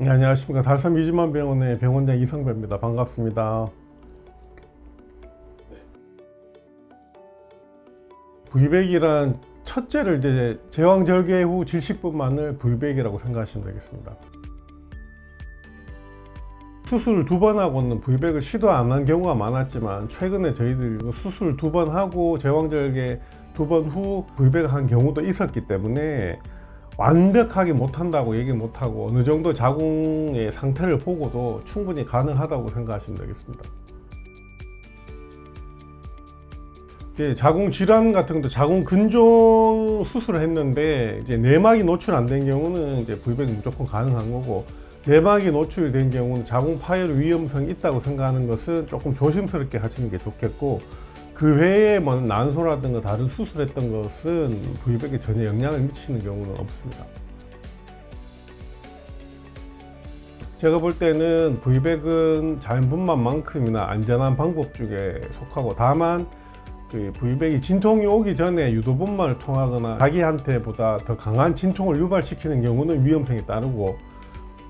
네, 안녕하십니까 달섬 이지만 병원의 병원장 이성배입니다. 반갑습니다. 부위백이란 첫째를 이제 제왕 절개 후 질식분만을 부위백이라고 생각하시면 되겠습니다. 수술 두 번 하고는 부위백을 시도 안 한 경우가 많았지만 최근에 저희들이 수술 두 번 하고 제왕절개 두 번 후 부위백을 한 경우도 있었기 때문에 완벽하게 못한다고 얘기 못하고 어느 정도 자궁의 상태를 보고도 충분히 가능하다고 생각하시면 되겠습니다. 이제 자궁 질환 같은 것도 자궁 근종 수술을 했는데 이제 내막이 노출 안 된 경우는 이제 부위백이 무조건 가능한 거고 내막이 노출이 된 경우는 자궁 파열 위험성이 있다고 생각하는 것은 조금 조심스럽게 하시는 게 좋겠고 그 외에 뭐 난소라든가 다른 수술했던 것은 부위백에 전혀 영향을 미치는 경우는 없습니다. 제가 볼 때는 부위백은 자연분만만큼이나 안전한 방법 중에 속하고 다만 그 부위백이 진통이 오기 전에 유도분만을 통하거나 자기한테보다 더 강한 진통을 유발시키는 경우는 위험성이 따르고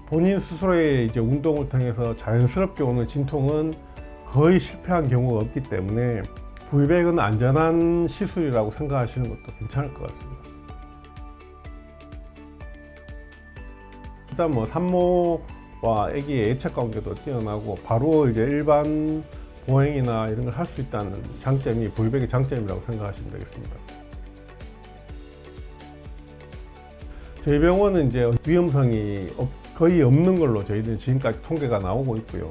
본인 스스로의 이제 운동을 통해서 자연스럽게 오는 진통은 거의 실패한 경우가 없기 때문에 부위백은 안전한 시술이라고 생각하시는 것도 괜찮을 것 같습니다. 일단 뭐 산모와 아기의 애착 관계도 뛰어나고 바로 이제 일반 보행이나 이런 걸 할 수 있다는 장점이 부위백의 장점이라고 생각하시면 되겠습니다. 저희 병원은 이제 위험성이 없- 거의 없는 걸로 저희는 지금까지 통계가 나오고 있고요.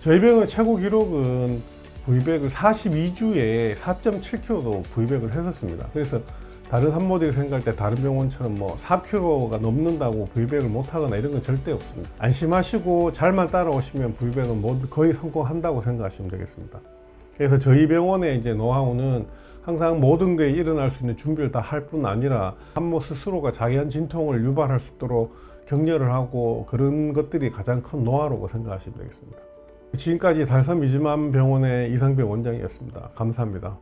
저희 병원 최고 기록은 부위백을 42주에 4.7kg도 부위백을 했었습니다. 그래서 다른 산모들이 생각할 때 다른 병원처럼 뭐 4kg가 넘는다고 부위백을 못하거나 이런 건 절대 없습니다. 안심하시고 잘만 따라오시면 부위백은 모두 거의 성공한다고 생각하시면 되겠습니다. 그래서 저희 병원의 이제 노하우는 항상 모든 게 일어날 수 있는 준비를 다 할 뿐 아니라 산모 스스로가 자기한 진통을 유발할 수 있도록 격려를 하고 그런 것들이 가장 큰 노하우라고 생각하시면 되겠습니다. 지금까지 달섬 이지만 병원의 이상배 원장이었습니다. 감사합니다.